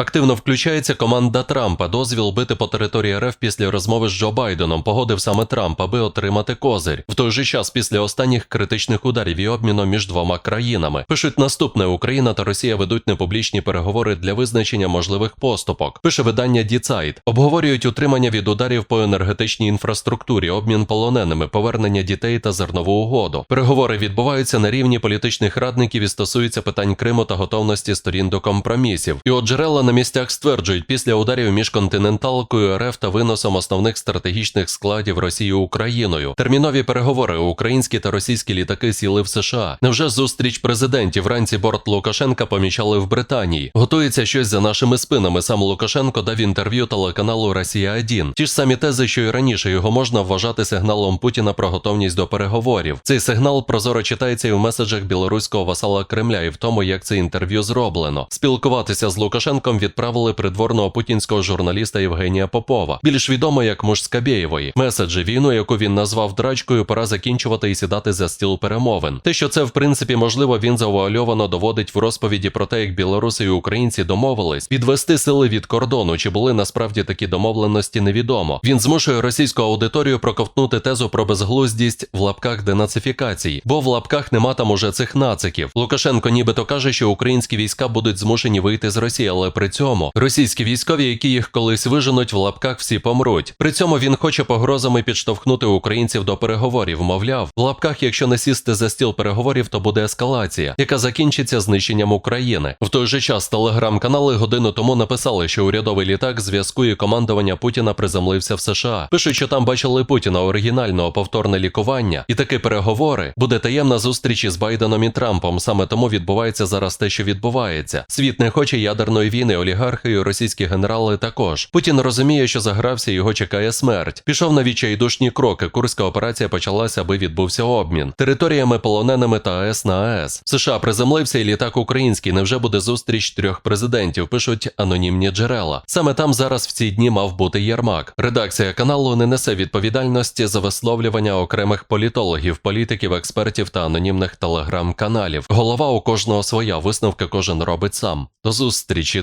Активно включається команда Трампа. Дозвіл бити по території РФ після розмови з Джо Байденом погодив саме Трамп, аби отримати козир. В той же час, після останніх критичних ударів і обміну між двома країнами, пишуть наступне: Україна та Росія ведуть непублічні переговори для визначення можливих поступок. Пише видання Діцайт. Обговорюють утримання від ударів по енергетичній інфраструктурі, обмін полоненими, повернення дітей та зернову угоду. Переговори відбуваються на рівні політичних радників і стосуються питань Криму та готовності сторін до компромісів. І от джерела на місцях стверджують, після ударів між континенталкою РФ та виносом основних стратегічних складів Росії Україною. Термінові переговори українські та російські літаки сіли в США. Невже зустріч президентів вранці борт Лукашенка помічали в Британії? Готується щось за нашими спинами. Сам Лукашенко дав інтерв'ю телеканалу Росія 1 Ті ж самі тези, що й раніше його можна вважати сигналом Путіна про готовність до переговорів. Цей сигнал прозоро читається і в меседжах білоруського васала Кремля, і в тому, як це інтерв'ю зроблено. Спілкуватися з Лукашенком відправили придворного путінського журналіста Євгенія Попова, більш відомо як муж Скабєєвої. Меседжі війну, яку він назвав драчкою, пора закінчувати і сідати за стіл перемовин. Те, що це в принципі можливо, він завуальовано доводить в розповіді про те, як білоруси і українці домовились відвести сили від кордону. Чи були насправді такі домовленості, невідомо. Він змушує російську аудиторію проковтнути тезу про безглуздість в лапках денацифікації, бо в лапках нема там уже цих нациків. Лукашенко нібито каже, що українські війська будуть змушені вийти з Росії, але при цьому російські військові, які їх колись виженуть, в лапках всі помруть. При цьому він хоче погрозами підштовхнути українців до переговорів. Мовляв, в лапках, якщо не сісти за стіл переговорів, то буде ескалація, яка закінчиться знищенням України. В той же час телеграм-канали годину тому написали, що урядовий літак зв'язку і командування Путіна приземлився в США. Пишуть, що там бачили Путіна оригінального повторне лікування, і таки переговори буде таємна зустріч із Байденом і Трампом. Саме тому відбувається зараз те, що відбувається. Світ не хоче ядерної війни, олігархи російські генерали також. Путін розуміє, що загрався, його чекає смерть. Пішов на відчайдушні кроки. Курська операція почалася, аби відбувся обмін територіями полоненими та АЕС на АЕС. В США приземлився і літак український. Невже буде зустріч трьох президентів? Пишуть анонімні джерела. Саме там зараз в ці дні мав бути Єрмак. Редакція каналу не несе відповідальності за висловлювання окремих політологів, політиків, експертів та анонімних телеграм-каналів. Голова у кожного своя висновки кожен робить сам. До зустрічі,